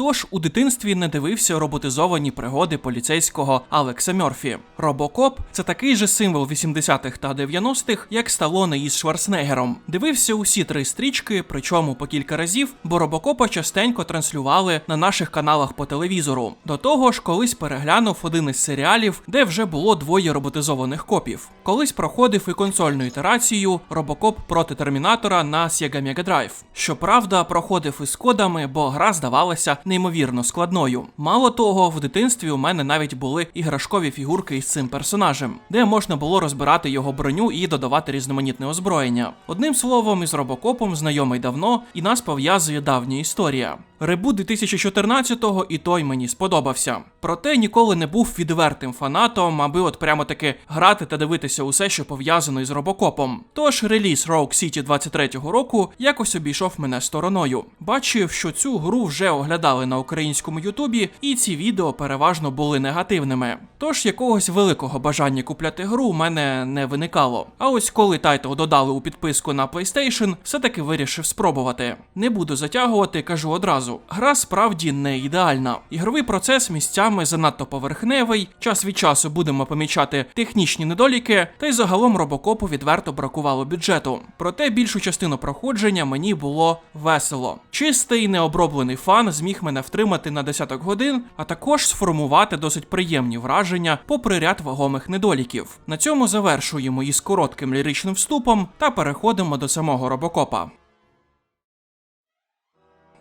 хто ж у дитинстві не дивився роботизовані пригоди поліцейського Алекса Мьорфі? Робокоп це такий же символ 80-х та 90-х, як Сталоне із Шварценеггером. Дивився усі три стрічки, причому по кілька разів, бо робокопа частенько транслювали на наших каналах по телевізору. До того ж, колись переглянув один із серіалів, де вже було двоє роботизованих копів. Колись проходив і консольну ітерацію Робокоп проти Термінатора на Sega Mega Drive. Щоправда, проходив із кодами, бо гра здавалася неймовірно складною. Мало того, в дитинстві у мене навіть були іграшкові фігурки із цим персонажем, де можна було розбирати його броню і додавати різноманітне озброєння. Одним словом, із робокопом знайомий давно, і нас пов'язує давня історія. Ребут 2014-го і той мені сподобався. Проте ніколи не був відвертим фанатом, аби от прямо таки грати та дивитися усе, що пов'язано із робокопом. Тож реліз Rogue City 23-го року якось обійшов мене стороною. Бачив, що цю гру вже оглядали на українському Ютубі, і ці відео переважно були негативними. Тож якогось великого бажання купляти гру у мене не виникало. А ось коли тайтл додали у підписку на PlayStation, все-таки вирішив спробувати. Не буду затягувати, кажу одразу. Гра справді не ідеальна. Ігровий процес місцями занадто поверхневий, час від часу будемо помічати технічні недоліки, та й загалом робокопу відверто бракувало бюджету. Проте більшу частину проходження мені було весело. Чистий необроблений фан зміг мене втримати на десяток годин, а також сформувати досить приємні враження попри ряд вагомих недоліків. На цьому завершуємо із коротким ліричним вступом та переходимо до самого робокопа.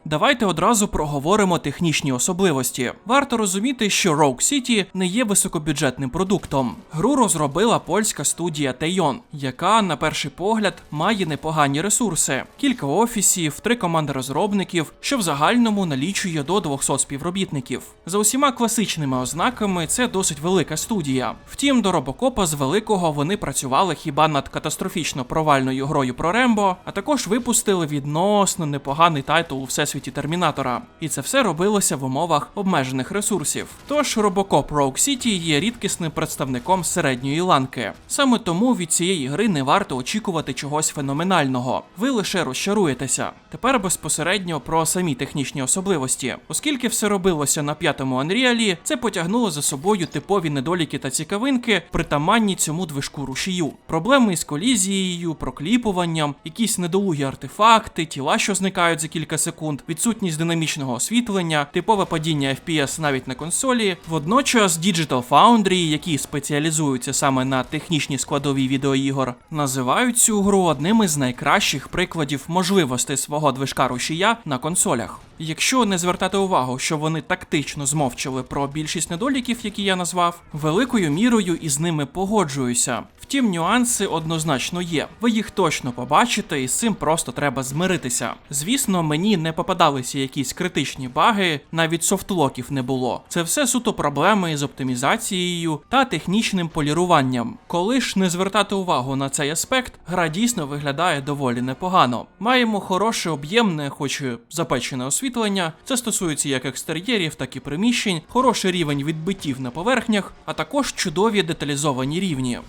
Давайте одразу проговоримо технічні особливості. Варто розуміти, що Rogue City не є високобюджетним продуктом. Гру розробила польська студія Teion, яка, на перший погляд, має непогані ресурси: кілька офісів, три команди розробників, що в загальному налічує до 200 співробітників. За усіма класичними ознаками, це досить велика студія. Втім, до робокопа з великого вони працювали хіба над катастрофічно провальною грою про Рембо, а також випустили відносно непоганий тайтл у всесвіті Термінатора. І це все робилося в умовах обмежених ресурсів. Тож Робокоп Rogue City є рідкісним представником середньої ланки. Саме тому від цієї гри не варто очікувати чогось феноменального. Ви лише розчаруєтеся. Тепер безпосередньо про самі технічні особливості. Оскільки все робилося на п'ятому Unreal, це потягнуло за собою типові недоліки та цікавинки, притаманні цьому движку рушію. Проблеми із колізією, прокліпуванням, якісь недолугі артефакти, тіла, що зникають за кілька секунд, відсутність динамічного освітлення, типове падіння FPS навіть на консолі. Водночас Digital Foundry, які спеціалізуються саме на технічній складовій відеоігор, називають цю гру одним із найкращих прикладів можливостей свого движка рушія на консолях. Якщо не звертати увагу, що вони тактично змовчали про більшість недоліків, які я назвав, великою мірою із ними погоджуюся. Втім, нюанси однозначно є. Ви їх точно побачите, і з цим просто треба змиритися. Звісно, мені не попадалися якісь критичні баги, навіть софтлоків не було. Це все суто проблеми з оптимізацією та технічним поліруванням. Коли ж не звертати увагу на цей аспект, гра дійсно виглядає доволі непогано. Маємо хороше об'ємне, хоч і запечене освітлення. Це стосується як екстер'єрів, так і приміщень, хороший рівень відбиттів на поверхнях, а також чудові деталізовані рівні.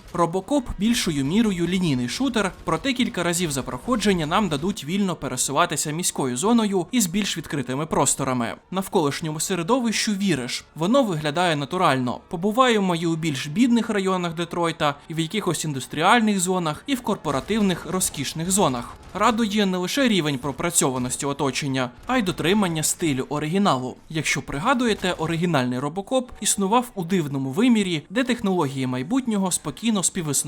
Робокоп більшою мірою лінійний шутер, проте кілька разів за проходження нам дадуть вільно пересуватися міською зоною із більш відкритими просторами. Навколишньому середовищу віриш, воно виглядає натурально. Побуваємо і у більш бідних районах Детройта, і в якихось індустріальних зонах, і в корпоративних розкішних зонах. Радує не лише рівень пропрацьованості оточення, а й дотримання стилю оригіналу. Якщо пригадуєте, оригінальний робокоп існував у дивному вимірі, де технології майбутнього спокійно співіснували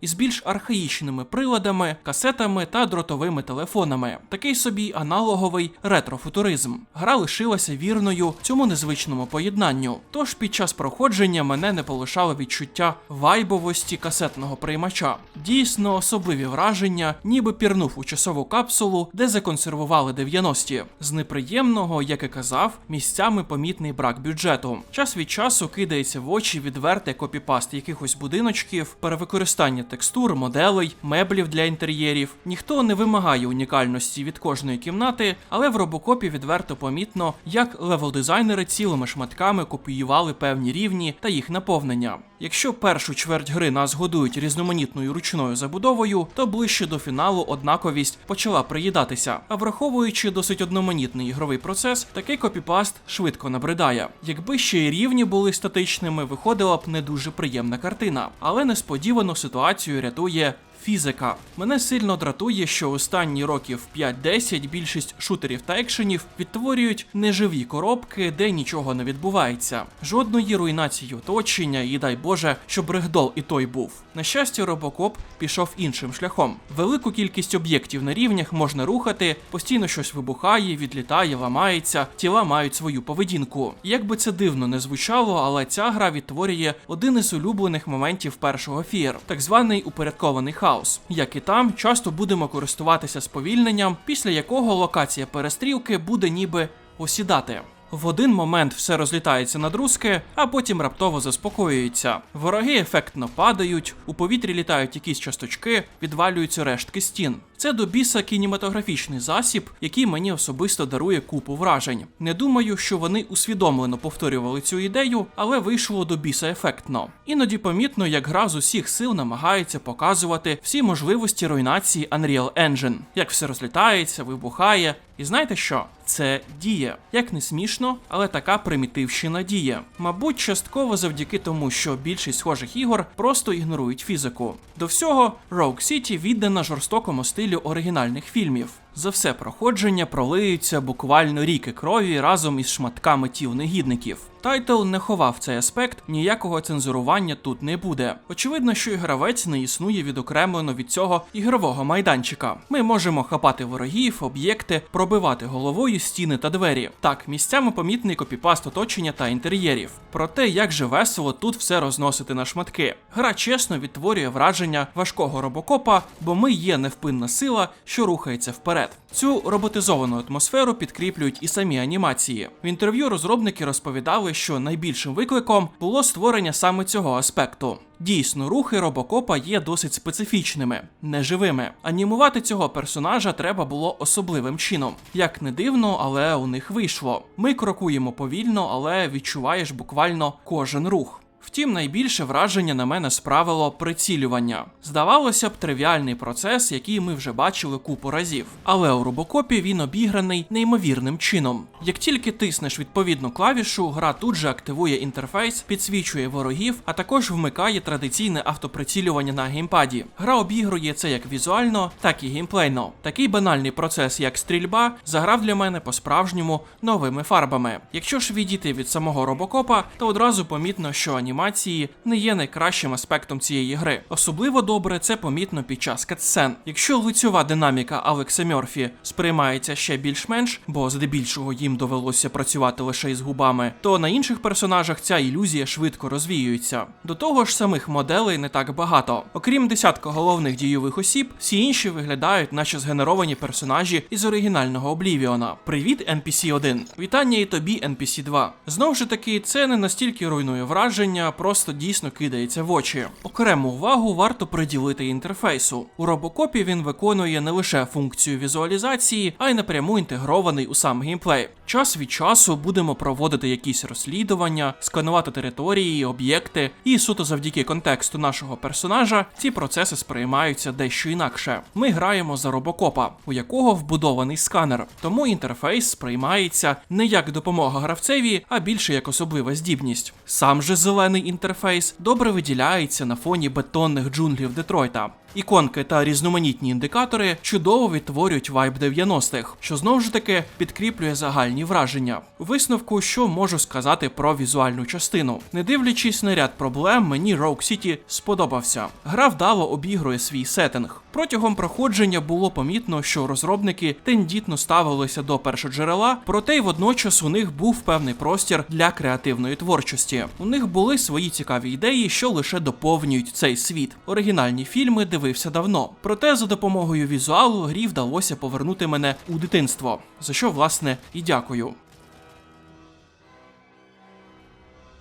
із більш архаїчними приладами, касетами та дротовими телефонами. Такий собі аналоговий ретрофутуризм. Гра лишилася вірною цьому незвичному поєднанню. Тож під час проходження мене не полишало відчуття вайбовості касетного приймача. Дійсно особливі враження, ніби пірнув у часову капсулу, де законсервували 90-ті. З неприємного, як і казав, місцями помітний брак бюджету. Час від часу кидається в очі відвертий копіпаст якихось будиночків, використання текстур, моделей, меблів для інтер'єрів. Ніхто не вимагає унікальності від кожної кімнати, але в робокопі відверто помітно, як левел-дизайнери цілими шматками копіювали певні рівні та їх наповнення. Якщо першу чверть гри нас годують різноманітною ручною забудовою, то ближче до фіналу однаковість почала приїдатися. А враховуючи досить одноманітний ігровий процес, такий копіпаст швидко набридає. Якби ще й рівні були статичними, виходила б не дуже приємна картина. Але несподівано ситуацію рятує Фізика. Мене сильно дратує, що останні років 5-10 більшість шутерів та екшенів відтворюють неживі коробки, де нічого не відбувається. Жодної руйнації оточення, і дай Боже, щоб регдол і той був. На щастя, робокоп пішов іншим шляхом. Велику кількість об'єктів на рівнях можна рухати, постійно щось вибухає, відлітає, ламається, тіла мають свою поведінку. Як би це дивно не звучало, але ця гра відтворює один із улюблених моментів першого фір, так званий упорядкований хаос. Як і там, часто будемо користуватися сповільненням, після якого локація перестрілки буде ніби осідати. В один момент все розлітається на друзки, а потім раптово заспокоюється. Вороги ефектно падають, у повітрі літають якісь часточки, відвалюються рештки стін. Це до біса кінематографічний засіб, який мені особисто дарує купу вражень. Не думаю, що вони усвідомлено повторювали цю ідею, але вийшло до біса ефектно. Іноді помітно, як гра з усіх сил намагається показувати всі можливості руйнації Unreal Engine, як все розлітається, вибухає. І знаєте що? Це діє. Як не смішно, але така примітивщина діє. Мабуть, частково завдяки тому, що більшість схожих ігор просто ігнорують фізику. До всього, Rogue City віддана жорстокому стилю оригінальних фільмів. За все проходження пролиються буквально ріки крові разом із шматками тіл негідників. Тайтл не ховав цей аспект, ніякого цензурування тут не буде. Очевидно, що і гравець не існує відокремлено від цього ігрового майданчика. Ми можемо хапати ворогів, об'єкти, пробивати головою стіни та двері. Так, місцями помітний копіпаст оточення та інтер'єрів. Проте, як же весело тут все розносити на шматки. Гра чесно відтворює враження важкого робокопа, бо ми є невпинна сила, що рухається вперед. Цю роботизовану атмосферу підкріплюють і самі анімації. В інтерв'ю розробники розповідали, що найбільшим викликом було створення саме цього аспекту. Дійсно, рухи робокопа є досить специфічними, неживими. Анімувати цього персонажа треба було особливим чином. Як не дивно, але у них вийшло. Ми крокуємо повільно, але відчуваєш буквально кожен рух. Втім, найбільше враження на мене справило прицілювання. Здавалося б, тривіальний процес, який ми вже бачили купу разів. Але у робокопі він обіграний неймовірним чином. Як тільки тиснеш відповідну клавішу, гра тут же активує інтерфейс, підсвічує ворогів, а також вмикає традиційне автоприцілювання на геймпаді. Гра обігрує це як візуально, так і геймплейно. Такий банальний процес, як стрільба, заграв для мене по-справжньому новими фарбами. Якщо ж відійти від самого робокопа, то одразу помітно, що анімації не є найкращим аспектом цієї гри. Особливо добре це помітно під час катсцен. Якщо лицьова динаміка Алекса Мьорфі сприймається ще більш-менш, бо здебільшого їм довелося працювати лише із губами, то на інших персонажах ця ілюзія швидко розвіюється. До того ж, самих моделей не так багато. Окрім десятка головних дійових осіб, всі інші виглядають, наче згенеровані персонажі із оригінального Облівіона. Привіт, NPC 1 Вітання і тобі, NPC 2 Знову ж таки, це не настільки руйнує враження, просто дійсно кидається в очі. Окрему увагу варто приділити інтерфейсу. У робокопі він виконує не лише функцію візуалізації, а й напряму інтегрований у сам геймплей. Час від часу будемо проводити якісь розслідування, сканувати території, об'єкти, і суто завдяки контексту нашого персонажа ці процеси сприймаються дещо інакше. Ми граємо за робокопа, у якого вбудований сканер, тому інтерфейс сприймається не як допомога гравцеві, а більше як особлива здібність. Сам же зелений інтерфейс добре виділяється на фоні бетонних джунглів Детройта. Іконки та різноманітні індикатори чудово відтворюють вайб 90-х, що знову ж таки підкріплює загальні враження. Висновку, що можу сказати про візуальну частину. Не дивлячись на ряд проблем, мені Rogue City сподобався. Гра вдало обігрує свій сеттинг. Протягом проходження було помітно, що розробники тендітно ставилися до першоджерела, проте й водночас у них був певний простір для креативної творчості. У них були свої цікаві ідеї, що лише доповнюють цей світ. Оригінальні фільми дивився давно. Проте за допомогою візуалу грі вдалося повернути мене у дитинство, за що власне і дякую.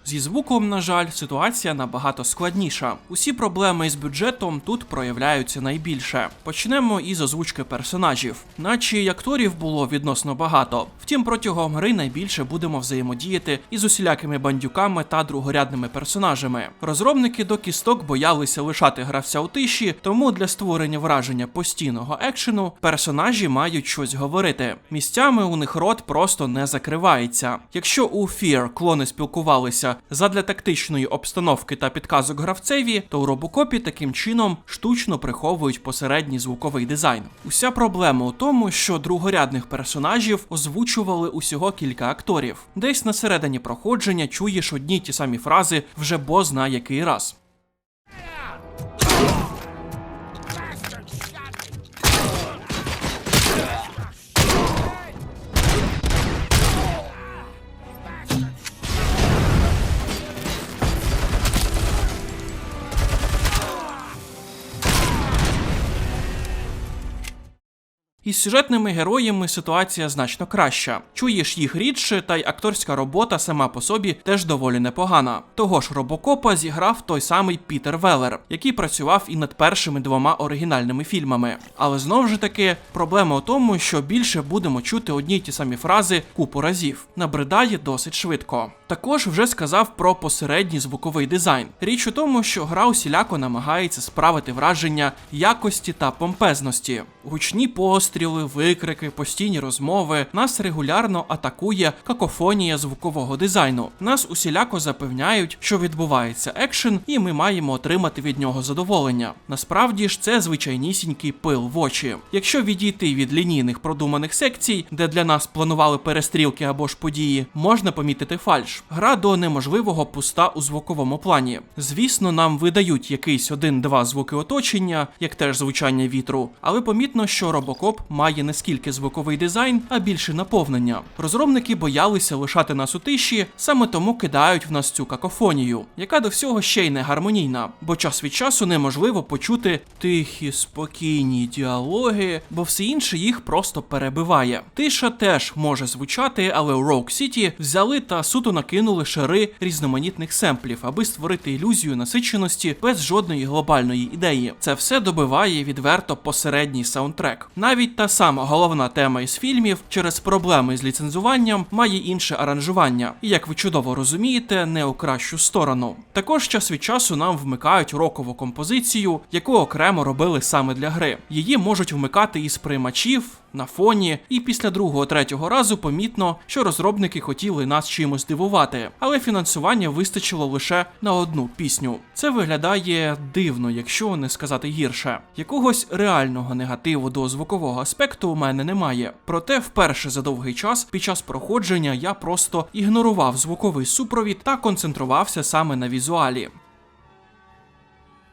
Зі звуком, на жаль, ситуація набагато складніша. Усі проблеми із бюджетом тут проявляються найбільше. Почнемо із озвучки персонажів, наче й акторів було відносно багато. Втім, протягом гри найбільше будемо взаємодіяти із усілякими бандюками та другорядними персонажами. Розробники до кісток боялися лишати гравця у тиші, тому для створення враження постійного екшену персонажі мають щось говорити. Місцями у них рот просто не закривається. Якщо у Fear клони спілкувалися задля тактичної обстановки та підказок гравцеві, то у робокопі таким чином штучно приховують посередній звуковий дизайн. Уся проблема у тому, що другорядних персонажів озвучували усього кілька акторів. Десь на середині проходження чуєш одні ті самі фрази вже бозна який раз. Із сюжетними героями ситуація значно краща. Чуєш їх рідше, та й акторська робота сама по собі теж доволі непогана. Того ж робокопа зіграв той самий Пітер Веллер, який працював і над першими двома оригінальними фільмами. Але знову ж таки, проблема у тому, що більше будемо чути одні й ті самі фрази купу разів. Набридає досить швидко. Також вже сказав про посередній звуковий дизайн. Річ у тому, що гра усіляко намагається справити враження якості та помпезності. Гучні постріли, викрики, постійні розмови. Нас регулярно атакує какофонія звукового дизайну. Нас усіляко запевняють, що відбувається екшен, і ми маємо отримати від нього задоволення. Насправді ж це звичайнісінький пил в очі. Якщо відійти від лінійних продуманих секцій, де для нас планували перестрілки або ж події, можна помітити фальш. Гра до неможливого пуста у звуковому плані. Звісно, нам видають якийсь один-два звуки оточення, як теж звучання вітру, але помітно, що робокоп має не скільки звуковий дизайн, а більше наповнення. Розробники боялися лишати нас у тиші, саме тому кидають в нас цю какофонію, яка до всього ще й не гармонійна, бо час від часу неможливо почути тихі, спокійні діалоги, бо все інше їх просто перебиває. Тиша теж може звучати, але у Rogue City взяли та суто накинули шари різноманітних семплів, аби створити ілюзію насиченості без жодної глобальної ідеї. Це все добиває відверто посередній саундтрек. Навіть та сама головна тема із фільмів через проблеми з ліцензуванням має інше аранжування, і як ви чудово розумієте, не у кращу сторону. Також час від часу нам вмикають рокову композицію, яку окремо робили саме для гри. Її можуть вмикати із приймачів. На фоні, і після другого третього разу помітно, що розробники хотіли нас чимось дивувати, але фінансування вистачило лише на одну пісню. Це виглядає дивно, якщо не сказати гірше. Якогось реального негативу до звукового аспекту у мене немає. Проте, вперше за довгий час під час проходження я просто ігнорував звуковий супровід та концентрувався саме на візуалі.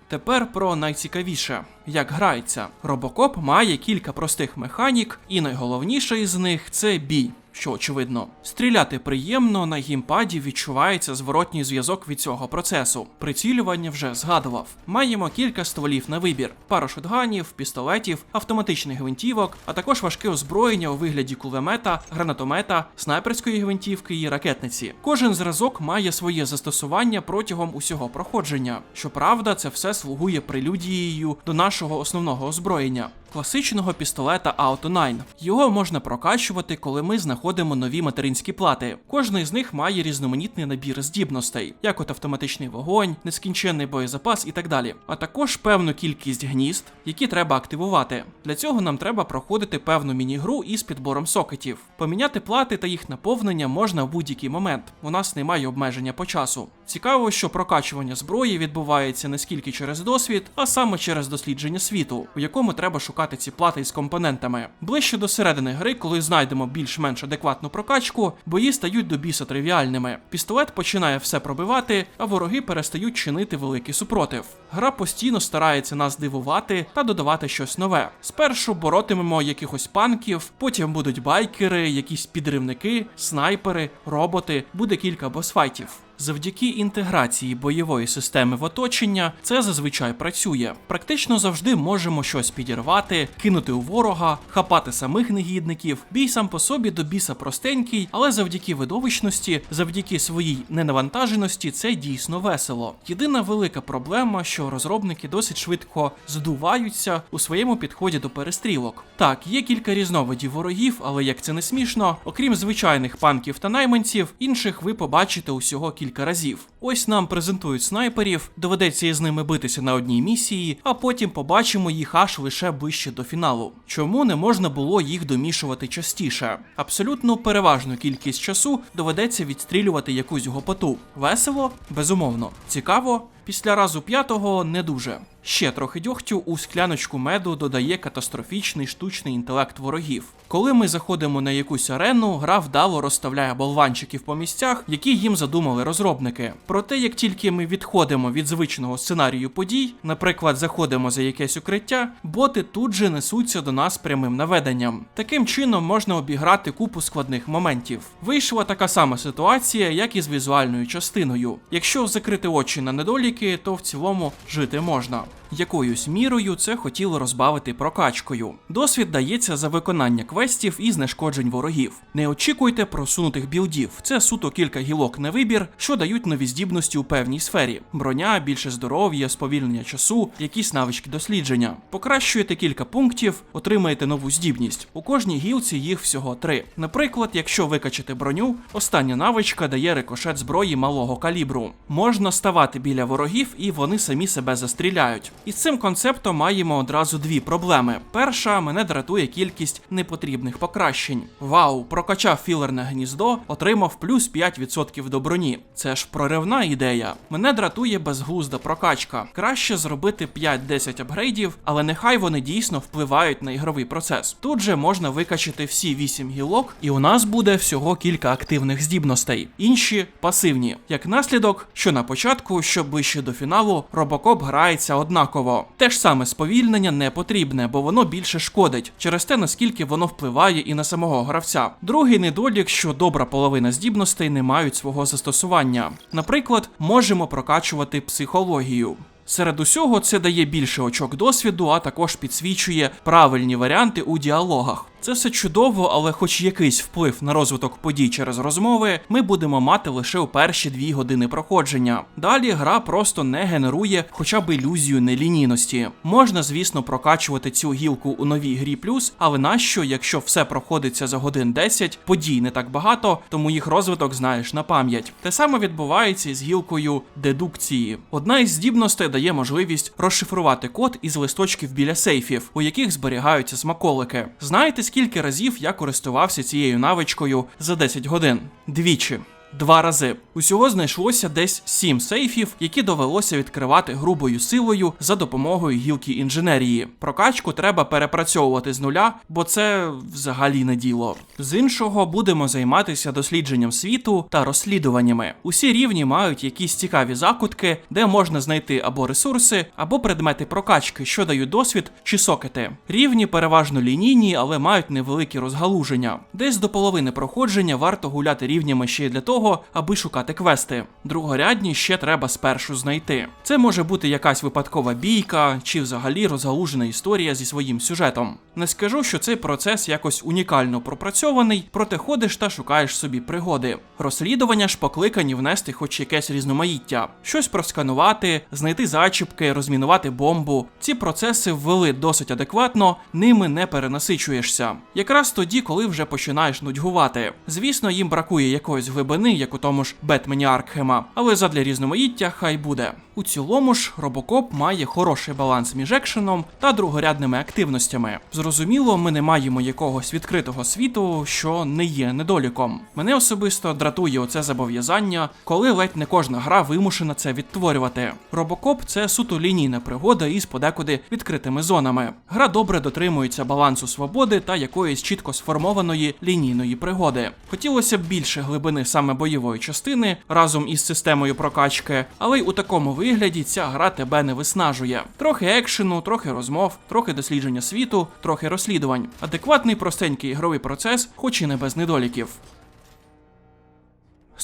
Тепер про найцікавіше, як грається. Робокоп має кілька простих механік, і найголовніше із них це бій. Що очевидно, стріляти приємно на гімпаді відчувається зворотній зв'язок від цього процесу. Прицілювання вже згадував. Маємо кілька стволів на вибір: пару шотганів, пістолетів, автоматичних гвинтівок, а також важке озброєння у вигляді кулемета, гранатомета, снайперської гвинтівки і ракетниці. Кожен зразок має своє застосування протягом усього проходження. Щоправда, це все слугує прелюдією до нашого основного озброєння. Класичного пістолета Auto 9. Його можна прокачувати, коли ми знаходимо нові материнські плати. Кожний з них має різноманітний набір здібностей, як от автоматичний вогонь, нескінченний боєзапас і так далі. А також певну кількість гнізд, які треба активувати. Для цього нам треба проходити певну міні-гру із підбором сокетів. Поміняти плати та їх наповнення можна в будь-який момент. У нас немає обмеження по часу. Цікаво, що прокачування зброї відбувається не скільки через досвід, а саме через дослідження світу, у якому треба шукати ці плати із компонентами. Ближче до середини гри, коли знайдемо більш-менш адекватну прокачку, бої стають до біса тривіальними. Пістолет починає все пробивати, а вороги перестають чинити великий супротив. Гра постійно старається нас дивувати та додавати щось нове. Спершу боротимемо якихось панків, потім будуть байкери, якісь підривники, снайпери, роботи, буде кілька босфайтів. Завдяки інтеграції бойової системи в оточення це зазвичай працює. Практично завжди можемо щось підірвати, кинути у ворога, хапати самих негідників. Бій сам по собі до біса простенький, але завдяки видовищності, завдяки своїй ненавантаженості, це дійсно весело. Єдина велика проблема, що розробники досить швидко здуваються у своєму підході до перестрілок. Так, є кілька різновидів ворогів, але як це не смішно, окрім звичайних панків та найманців, інших ви побачите усього кілька разів. Ось нам презентують снайперів, доведеться із ними битися на одній місії, а потім побачимо їх аж лише ближче до фіналу. Чому не можна було їх домішувати частіше? Абсолютно переважну кількість часу доведеться відстрілювати якусь гопоту. Весело? Безумовно. Цікаво? Після разу п'ятого не дуже. Ще трохи дьогтю у скляночку меду додає катастрофічний штучний інтелект ворогів. Коли ми заходимо на якусь арену, гра вдало розставляє болванчиків по місцях, які їм задумали розробники. Проте, як тільки ми відходимо від звичного сценарію подій, наприклад, заходимо за якесь укриття, боти тут же несуться до нас прямим наведенням. Таким чином можна обіграти купу складних моментів. Вийшла така сама ситуація, як і з візуальною частиною. Якщо закрити очі на недоліки, то в цілому жити можна. Якоюсь мірою це хотіло розбавити прокачкою. Досвід дається за виконання квестів і знешкоджень ворогів. Не очікуйте просунутих білдів. Це суто кілька гілок на вибір, що дають нові здібності у певній сфері: броня, більше здоров'я, сповільнення часу, якісь навички дослідження. Покращуєте кілька пунктів, отримаєте нову здібність. У кожній гілці їх всього три. Наприклад, якщо викачати броню, остання навичка дає рикошет зброї малого калібру. Можна ставати біля ворогів, і вони самі себе застріляють. І з цим концептом маємо одразу дві проблеми. Перша мене дратує кількість непотрібних покращень. Вау, прокачав філерне гніздо, отримав плюс 5% до броні. Це ж проривна ідея. Мене дратує безглузда прокачка. Краще зробити 5-10 апгрейдів, але нехай вони дійсно впливають на ігровий процес. Тут же можна викачати всі 8 гілок, і у нас буде всього кілька активних здібностей. Інші пасивні. Як наслідок, що на початку, що ближче до фіналу, робокоп грається однаково. Те ж саме сповільнення не потрібне, бо воно більше шкодить через те, наскільки воно впливає і на самого гравця. Другий недолік, що добра половина здібностей не мають свого застосування. Наприклад, можемо прокачувати психологію. Серед усього це дає більше очок досвіду, а також підсвічує правильні варіанти у діалогах. Це все чудово, але хоч якийсь вплив на розвиток подій через розмови, ми будемо мати лише у перші дві години проходження. Далі гра просто не генерує хоча б ілюзію нелінійності. Можна, звісно, прокачувати цю гілку у новій грі плюс, але нащо, якщо все проходиться за годин 10, подій не так багато, тому їх розвиток знаєш на пам'ять. Те саме відбувається із гілкою дедукції. Одна із здібностей дає можливість розшифрувати код із листочків біля сейфів, у яких зберігаються смаколики. Знаєте, скільки разів я користувався цією навичкою за 10 годин? Двічі. Два рази усього знайшлося десь сім сейфів, які довелося відкривати грубою силою за допомогою гілки інженерії. Прокачку треба перепрацьовувати з нуля, бо це взагалі не діло. З іншого будемо займатися дослідженням світу та розслідуваннями. Усі рівні мають якісь цікаві закутки, де можна знайти або ресурси, або предмети прокачки, що дають досвід чи сокети. Рівні переважно лінійні, але мають невеликі розгалуження. Десь до половини проходження варто гуляти рівнями ще й для того аби шукати квести. Другорядні ще треба спершу знайти. Це може бути якась випадкова бійка чи взагалі розгалужена історія зі своїм сюжетом. Не скажу, що цей процес якось унікально пропрацьований, проте ходиш та шукаєш собі пригоди. Розслідування ж покликані внести хоч якесь різноманіття, щось просканувати, знайти зачіпки, розмінувати бомбу. Ці процеси ввели досить адекватно, ними не перенасичуєшся. Якраз тоді, коли вже починаєш нудьгувати. Звісно, їм бракує якоїсь глибини, як у тому ж Бетмені Аркхема, але задля різноманіття хай буде. У цілому ж робокоп має хороший баланс між екшеном та другорядними активностями. Зрозуміло, ми не маємо якогось відкритого світу, що не є недоліком. Мене особисто дратує оце зобов'язання, коли ледь не кожна гра вимушена це відтворювати. Робокоп це суто лінійна пригода із подекуди відкритими зонами. Гра добре дотримується балансу свободи та якоїсь чітко сформованої лінійної пригоди. Хотілося б більше глибини саме бойової частини разом із системою прокачки, але й у такому вигляді ця гра тебе не виснажує. Трохи екшену, трохи розмов, трохи дослідження світу, трохи розслідувань. Адекватний простенький ігровий процес, хоч і не без недоліків.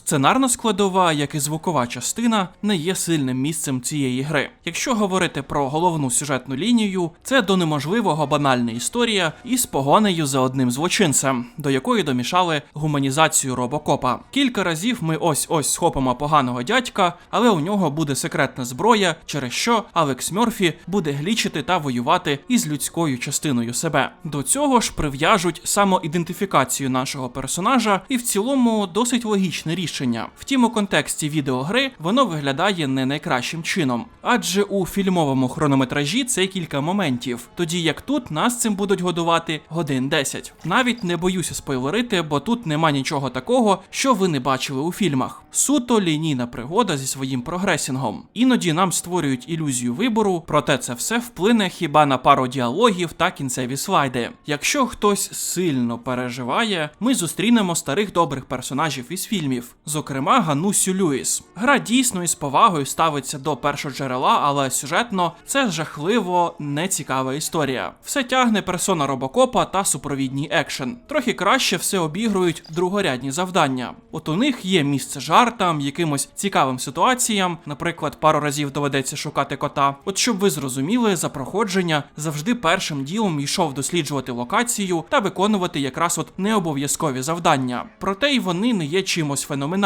Сценарна складова, як і звукова частина, не є сильним місцем цієї гри. Якщо говорити про головну сюжетну лінію, це до неможливого банальна історія із погонею за одним злочинцем, до якої домішали гуманізацію робокопа. Кілька разів ми ось ось схопимо поганого дядька, але у нього буде секретна зброя, через що Алекс Мьорфі буде глічити та воювати із людською частиною себе. До цього ж прив'яжуть самоідентифікацію нашого персонажа, і в цілому досить логічне рішення. Втім, у контексті відеогри воно виглядає не найкращим чином, адже у фільмовому хронометражі це кілька моментів, тоді як тут нас цим будуть годувати годин 10. Навіть не боюся спойлерити, бо тут нема нічого такого, що ви не бачили у фільмах. Суто лінійна пригода зі своїм прогресінгом. Іноді нам створюють ілюзію вибору, проте це все вплине хіба на пару діалогів та кінцеві слайди. Якщо хтось сильно переживає, ми зустрінемо старих добрих персонажів із фільмів, зокрема Ганусю Люїс. Гра дійсно із повагою ставиться до першоджерела, але сюжетно це жахливо нецікава історія. Все тягне персона робокопа та супровідній екшен. Трохи краще все обігрують другорядні завдання. От у них є місце жартам, якимось цікавим ситуаціям, наприклад, пару разів доведеться шукати кота. От щоб ви зрозуміли, за проходження завжди першим ділом йшов досліджувати локацію та виконувати якраз от необов'язкові завдання. Проте й вони не є чимось феноменальним.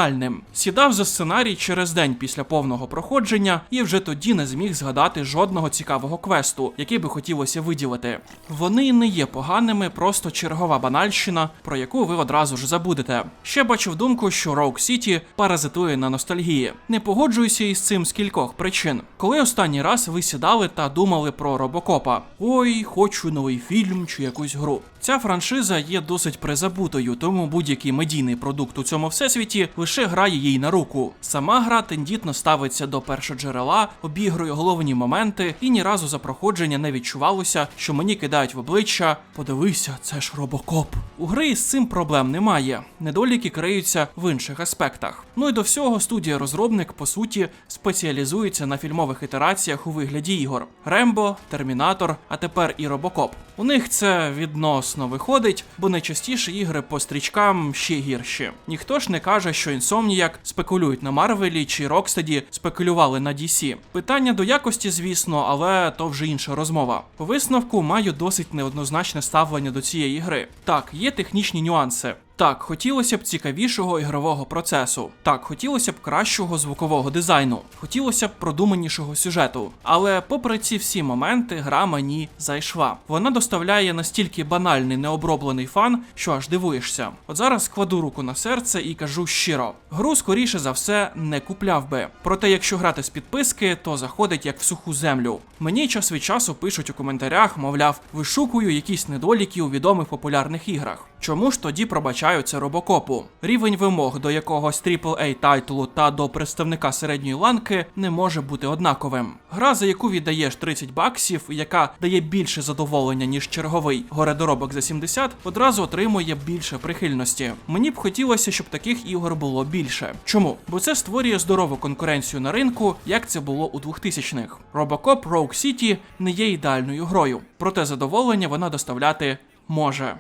Сідав за сценарій через день після повного проходження і вже тоді не зміг згадати жодного цікавого квесту, який би хотілося виділити. Вони не є поганими, просто чергова банальщина, про яку ви одразу ж забудете. Ще бачив думку, що Rogue City паразитує на ностальгії. Не погоджуюся із цим з кількох причин. Коли останній раз ви сідали та думали про робокопа? Ой, хочу новий фільм чи якусь гру. Ця франшиза є досить призабутою, тому будь-який медійний продукт у цьому всесвіті лише грає їй на руку. Сама гра тендітно ставиться до першоджерела, обігрує головні моменти, і ні разу за проходження не відчувалося, що мені кидають в обличчя. Подивися, це ж робокоп. У гри з цим проблем немає. Недоліки криються в інших аспектах. Ну і до всього студія-розробник по суті спеціалізується на фільмових ітераціях у вигляді ігор: Рембо, Термінатор, а тепер і Робокоп. У них це відносно виходить, бо найчастіше ігри по стрічкам ще гірші. Ніхто ж не каже, що Insomniac спекулюють на Марвелі чи Рокстеді спекулювали на DC. Питання до якості, звісно, але то вже інша розмова. По висновку маю досить неоднозначне ставлення до цієї гри. Так, є технічні нюанси. Так, хотілося б цікавішого ігрового процесу. Так, хотілося б кращого звукового дизайну, хотілося б продуманішого сюжету. Але, попри ці всі моменти, гра мені зайшла. Вона доставляє настільки банальний необроблений фан, що аж дивуєшся. От зараз кладу руку на серце і кажу щиро: гру, скоріше за все, не купляв би. Проте, якщо грати з підписки, то заходить як в суху землю. Мені час від часу пишуть у коментарях, мовляв, вишукую якісь недоліки у відомих популярних іграх. Чому ж тоді пробачаю це робокопу? Рівень вимог до якогось AAA тайтлу та до представника середньої ланки не може бути однаковим. Гра, за яку віддаєш 30 баксів, яка дає більше задоволення, ніж черговий горедоробок за 70, одразу отримує більше прихильності. Мені б хотілося, щоб таких ігор було більше. Чому? бо це створює здорову конкуренцію на ринку, як це було у 2000-х. Robocop Rogue City не є ідеальною грою, проте задоволення вона доставляти може.